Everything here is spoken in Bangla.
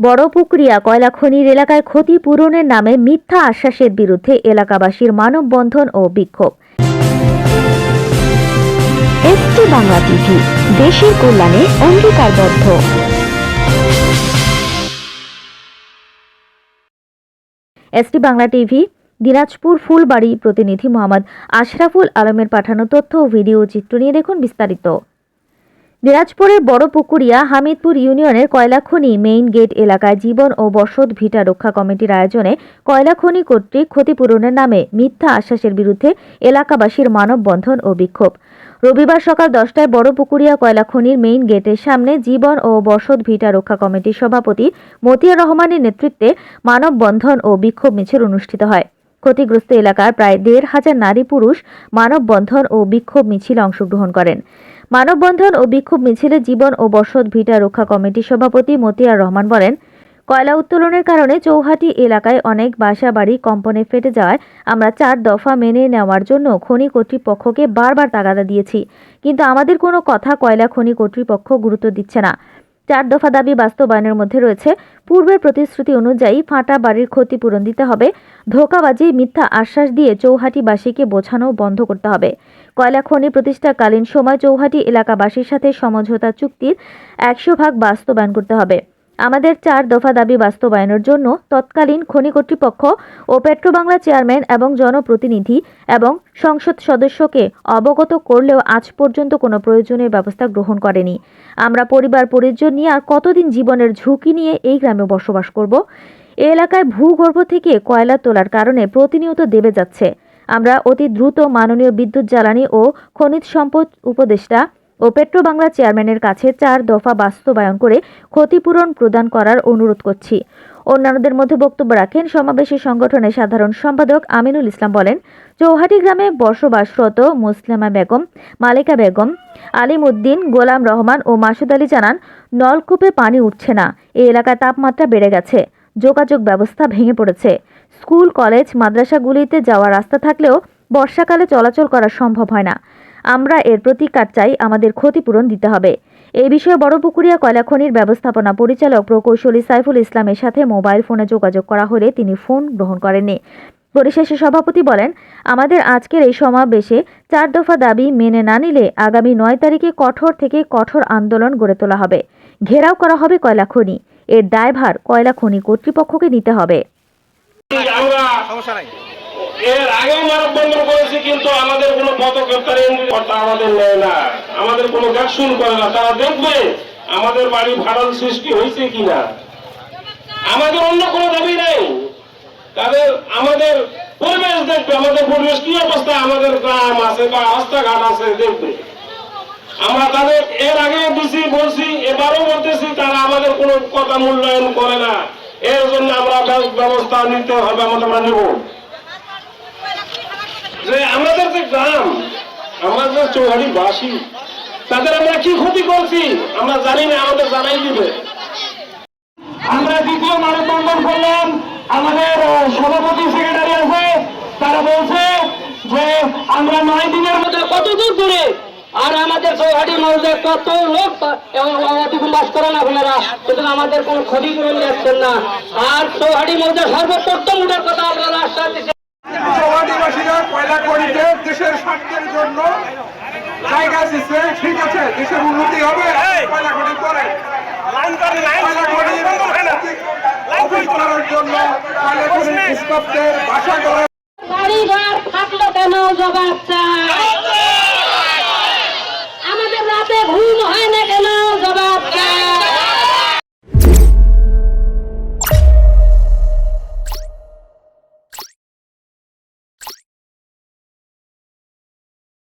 বড় পুকুরিয়া কয়লা খনির এলাকায় ক্ষতি পূরণের নামে মিথ্যা আশ্বাসের বিরুদ্ধে এলাকাবাসীর মানববন্ধন ও বিক্ষোভ। বাংলা টিভি, দেশের কল্যাণে অঙ্গীকারবদ্ধ। এসটি বাংলা টিভি, দিনাজপুর ফুলবাড়ি প্রতিনিধি মোহাম্মদ আশরাফুল আলমের পাঠানো তথ্য ও ভিডিও চিত্র নিয়ে দেখুন বিস্তারিত। দিনাজপুরের বড় পুকুরিয়া হামিদপুর ইউনিয়নের কয়লাখনি মেইন গেট এলাকায় জীবন ও বসত ভিটা রক্ষা কমিটির আয়োজনে কয়লাখনি কর্তৃক ক্ষতিপূরণের নামে মিথ্যা আশ্বাসের বিরুদ্ধে এলাকাবাসীর মানববন্ধন ও বিক্ষোভ। রবিবার সকাল দশটায় বড় পুকুরিয়া কয়লা খনির মেইন গেটের সামনে জীবন ও বসত ভিটা রক্ষা কমিটির সভাপতি মতিয়া রহমানের নেতৃত্বে মানববন্ধন ও বিক্ষোভ মিছিল অনুষ্ঠিত হয়। ক্ষতিগ্রস্ত এলাকার প্রায় দেড় হাজার নারী পুরুষ মানববন্ধন ও বিক্ষোভ মিছিলে অংশগ্রহণ করেন। মানববন্ধন ও বিক্ষোভ মিছিলে জীবন ও বসত ভিটা রক্ষা কমিটির সভাপতি মতিয়ার রহমান বলেন, কয়লা উত্তোলনের কারণে চৌহাটি এলাকায় অনেক বাসা বাড়ি কম্পনে ফেটে যাওয়ায় আমরা চার দফা মেনে নেওয়ার জন্য খনি কর্তৃপক্ষকে বারবার তাগাদা দিয়েছি। কিন্তু আমাদের কোনো কথা কয়লা খনি কর্তৃপক্ষ গুরুত্ব দিচ্ছে না। চার দফা দাবি বাস্তবায়নের মধ্যে রয়েছে। পূর্বের প্রতিশ্রুতি অনুযায়ী ফাঁটা বাড়ির ক্ষতিপূরণ দিতে হবে। ধোকাবাজি, মিথ্যা আশ্বাস দিয়ে চৌহাটিবাসীকে বোঝানো বন্ধ করতে হবে। কয়লা খনি প্রতিষ্ঠাকালীন সময় চৌহাটি এলাকাবাসীর সাথে সমঝোতা চুক্তির একশো ভাগ বাস্তবায়ন করতে হবে। আমাদের চার দফা দাবি বাস্তবায়নের জন্য তৎকালীন খনি কর্তৃপক্ষ ও পেট্রোবাংলা চেয়ারম্যান এবং জনপ্রতিনিধি এবং সংসদ সদস্যকে অবগত করলেও আজ পর্যন্ত কোনো প্রয়োজনীয় ব্যবস্থা গ্রহণ করেনি। আমরা পরিবার পরিজন নিয়ে আর কতদিন জীবনের ঝুঁকি নিয়ে এই গ্রামে বসবাস করব? এই এলাকায় ভূগর্ভ থেকে কয়লা তোলার কারণে প্রতিনিয়ত দেবে যাচ্ছে। আমরা অতি দ্রুত মাননীয় বিদ্যুৎ জ্বালানি ও খনিজ সম্পদ উপদেষ্টা ও পেট্রো বাংলা চেয়ারম্যানের কাছে চার দফা বাস্তবায়ন করে ক্ষতিপূরণ প্রদান করার অনুরোধ করছি। অন্যান্যদের মধ্যে বক্তব্য রাখেন সমাবেশী সংগঠনের সাধারণ সম্পাদক আমিনুল ইসলাম বলেন, চৌহাটি গ্রামে বসবাসরত মুসলিমা বেগম, মালিকা বেগম আলিম উদ্দিন গোলাম রহমান ও মাসুদ আলী জানান, নলকূপে পানি উঠছে না, এই এলাকায় তাপমাত্রা বেড়ে গেছে, যোগাযোগ ব্যবস্থা ভেঙে পড়েছে। স্কুল, কলেজ, মাদ্রাসাগুলিতে যাওয়ার রাস্তা থাকলেও বর্ষাকালে চলাচল করা সম্ভব হয় না। আমরা এর প্রতিকার চাই, আমাদের ক্ষতিপূরণ দিতে হবে। এই বিষয়ে বড়পুকুরিয়া কয়লা খনির ব্যবস্থাপনা পরিচালক প্রকৌশলী সাইফুল ইসলামের সাথে মোবাইল ফোনে যোগাযোগ করা হলে তিনি ফোন গ্রহণ করেননি। পরিশেষে সভাপতি বলেন, আমাদের আজকের এই সমাবেশে চার দফা দাবি মেনে না নিলে আগামী নয় তারিখে কঠোর থেকে কঠোর আন্দোলন গড়ে তোলা হবে। ঘেরাও করা হবে কয়লা খনি। এর দায়ভার কয়লা খনি কর্তৃপক্ষকে নিতে হবে। এর আগেও মানববন্ধন করেছি, কিন্তু আমাদের কোনো পদক্ষেপকারী কর্তা আমাদের নেয় না। আমাদের কোনো অ্যাকশন করে না। তারা দেখবে আমাদের বাড়ি ভাড়ার সৃষ্টি হয়েছে কিনা। আমাদের অন্য কোনো দাবি নেই। তাদের আমাদের পরিবেশ দেখবে, আমাদের পরিবেশ কি অবস্থা? আমাদের গ্রাম আছে বা রাস্তাঘাট আছে, দেখবে। আমরা তাদের এর আগে দিছি, বলছি, এবারও বলতেছি, তারা আমাদের কোনো কথা মূল্যায়ন করে না। এর জন্য আমরা ব্যবস্থা নিতে হবে, আমাদের আমরা নেব। যে আমাদের যে গ্রাম আমরা যে চৌহাড়ি বাসী তাদের আমরা কি ক্ষতি করছি? আমরা জানি না আমাদের জানাই দিবে। আমরা দ্বিতীয় মানববন্ধন করলাম। আমাদের সভাপতি সেক্রেটারি আছে তারা বলছে যে আমরা নয় দিনের মধ্যে কত দূর দূরে আর আমাদের চৌহাটি মৌজে কত লোক অতিক্রম বাস করেন আপনারা? কিন্তু আমাদের কোনো ক্ষতিপূরণ যাচ্ছেন না। আর চৌহাটি মৌজে সর্বপ্রথম উঠার কথা আপনারা আশ্বাস দিচ্ছেন। খেলা করিতে দেশের স্বার্থের জন্য জায়গা দিচ্ছে ঠিক আছে দেশের উন্নতি হবে। আমাদের রাতে ঘুম